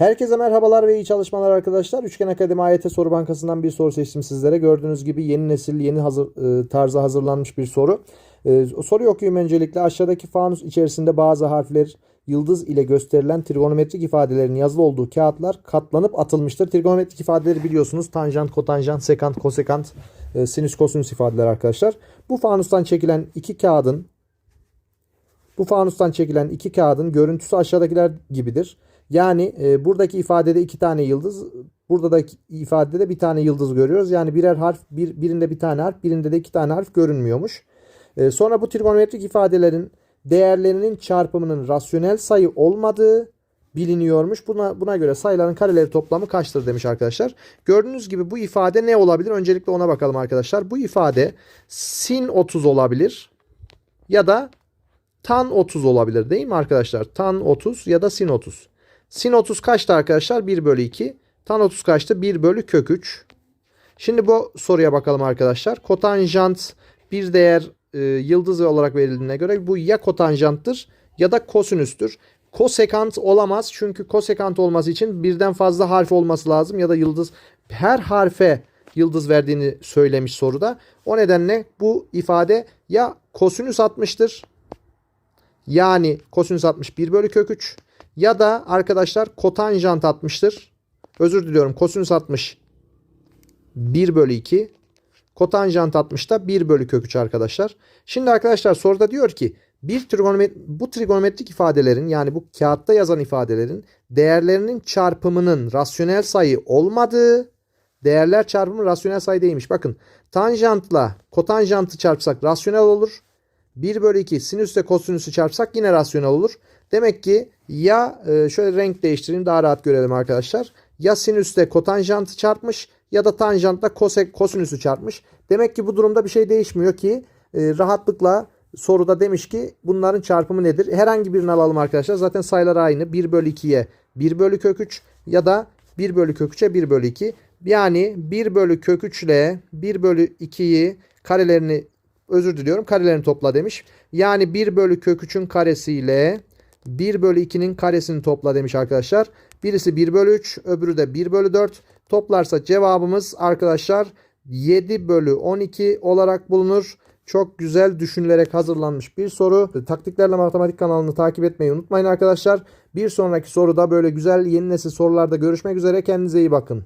Herkese merhabalar ve iyi çalışmalar arkadaşlar. Üçgen Akademi AYT soru bankasından bir soru seçtim sizlere. Gördüğünüz gibi yeni nesil, yeni hazır, e, tarza hazırlanmış bir soru. E, soruyu okuyayım öncelikle. Aşağıdaki fanus içerisinde bazı harfler yıldız ile gösterilen trigonometrik ifadelerin yazılı olduğu kağıtlar katlanıp atılmıştır. Trigonometrik ifadeleri biliyorsunuz. Tanjant, kotanjant, sekant, kosekant, e, sinüs, kosinüs ifadeler arkadaşlar. Bu fanustan çekilen iki kağıdın bu fanustan çekilen iki kağıdın görüntüsü aşağıdakiler gibidir. Yani e, buradaki ifadede iki tane yıldız, burada da ifadede bir tane yıldız görüyoruz. Yani birer harf, bir, birinde bir tane harf, birinde de iki tane harf görünmüyormuş. E, sonra bu trigonometrik ifadelerin değerlerinin çarpımının rasyonel sayı olmadığı biliniyormuş. Buna buna göre sayıların kareleri toplamı kaçtır demiş arkadaşlar. Gördüğünüz gibi bu ifade ne olabilir? Öncelikle ona bakalım arkadaşlar. Bu ifade sin 30 olabilir ya da tan 30 olabilir değil mi arkadaşlar? Tan 30 ya da sin 30. Sin 30 kaçtı arkadaşlar? 1 bölü 2. Tan 30 kaçtı? 1 bölü kök 3. Şimdi bu soruya bakalım arkadaşlar. Kotanjant bir değer e, yıldız olarak verildiğine göre bu ya kotanjanttır ya da kosinüstür. Kosekant olamaz çünkü kosekant olması için birden fazla harf olması lazım ya da yıldız her harfe yıldız verdiğini söylemiş soruda. O nedenle bu ifade ya kosinüs 60'tır yani kosinüs 60 1 bölü kök 3 ya da arkadaşlar kotanjant 60'tır. Özür diliyorum kosinüs 60 1 bölü 2 kotanjant 60 da 1 bölü kök 3 arkadaşlar. Şimdi arkadaşlar soruda diyor ki bir trigonomet bu trigonometrik ifadelerin yani bu kağıtta yazan ifadelerin değerlerinin çarpımının rasyonel sayı olmadığı değerler çarpımı rasyonel sayı değilmiş. Bakın tanjantla kotanjantı çarpsak rasyonel olur. 1 bölü 2 sinüsle kosinüsü çarpsak yine rasyonel olur. Demek ki ya e, şöyle renk değiştireyim daha rahat görelim arkadaşlar. Ya sinüsle kotanjantı çarpmış ya da tanjantla kose, kosinüsü çarpmış. Demek ki bu durumda bir şey değişmiyor ki e, rahatlıkla soruda demiş ki bunların çarpımı nedir? Herhangi birini alalım arkadaşlar. Zaten sayılar aynı. 1 bölü 2'ye 1 bölü kök 3 ya da 1 bölü kök 3'e 1 bölü 2. Yani 1 bölü kök 3 ile 1 bölü 2'yi karelerini özür diliyorum karelerini topla demiş. Yani 1 bölü kök 3'ün karesiyle 1 bölü 2'nin karesini topla demiş arkadaşlar. Birisi 1 bölü 3 öbürü de 1 bölü 4. Toplarsa cevabımız arkadaşlar 7 bölü 12 olarak bulunur. Çok güzel düşünülerek hazırlanmış bir soru. Taktiklerle Matematik kanalını takip etmeyi unutmayın arkadaşlar. Bir sonraki soruda böyle güzel yeni nesil sorularda görüşmek üzere. Kendinize iyi bakın.